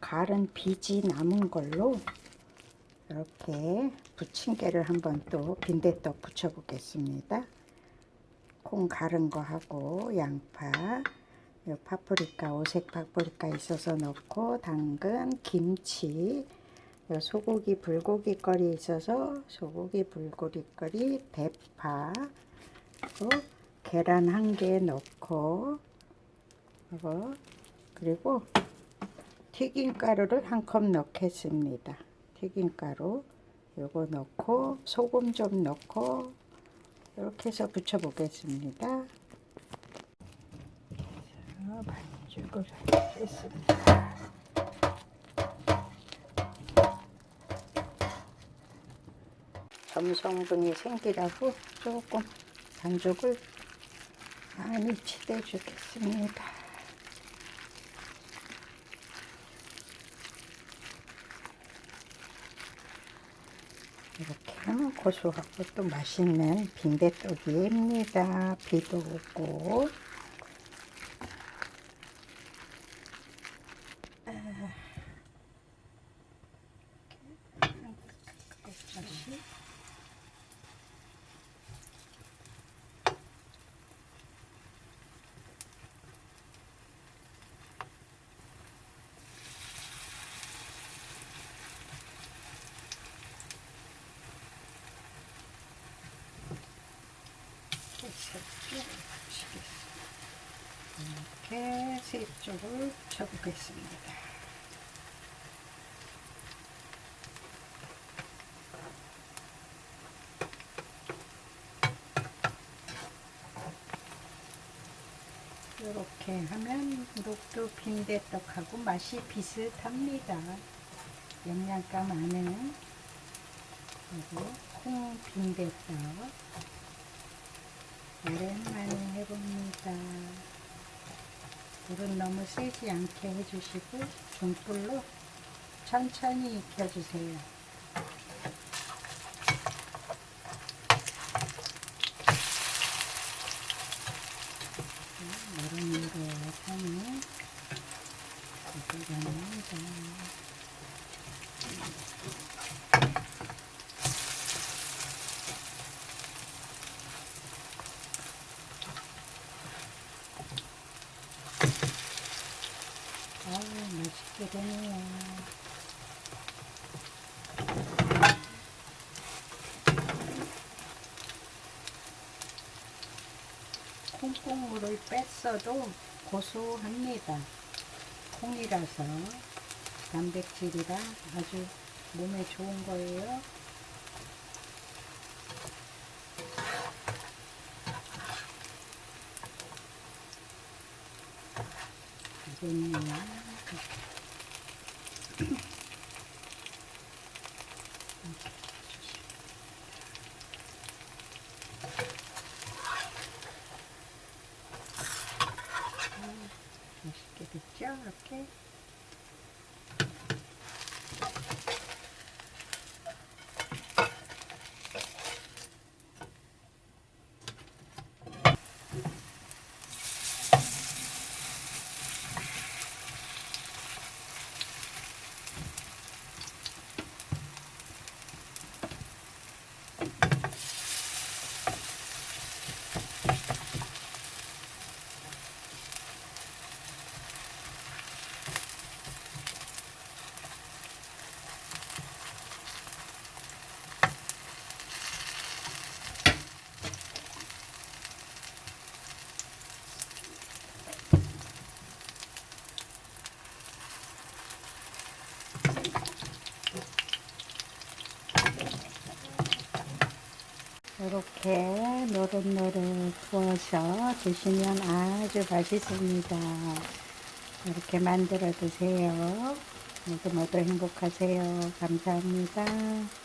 갈은 비지 남은 걸로 이렇게 부침개를 한번 또 빈대떡 부쳐 보겠습니다. 콩 갈은 거 하고 양파, 요 파프리카, 오색 파프리카 있어서 넣고 당근, 김치, 요 소고기 불고기 거리 있어서 소고기 불고기 거리, 대파, 그리고 계란 한 개 넣고 그리고 튀김가루를 한 컵 넣겠습니다. 튀김가루 요거 넣고 소금 좀 넣고 이렇게 해서 부쳐 보겠습니다. 반죽을 하겠습니다. 점성분이 생기라고 조금 반죽을 많이 치대 주겠습니다. 이렇게 고소하고 또 맛있는 빈대떡입니다. 비도 오고. 이렇게 세 쪽을 쳐보겠습니다. 이렇게 하면 녹두 빈대떡하고 맛이 비슷합니다. 영양가 많은 그리고 콩 빈대떡 오랜만에 해봅니다. 불은 너무 세지 않게 해주시고 중불로 천천히 익혀주세요. 노릇노릇하니 익어갑니다. 아우 맛있게 되네요. 콩국물을 뺐어도 고소합니다. 콩이라서 단백질이라 아주 몸에 좋은 거예요. 이거는요. 맛있게 됐죠? 이렇게. 이렇게 노릇노릇 구워서 드시면 아주 맛있습니다. 이렇게 만들어 드세요. 모두 모두 행복하세요. 감사합니다.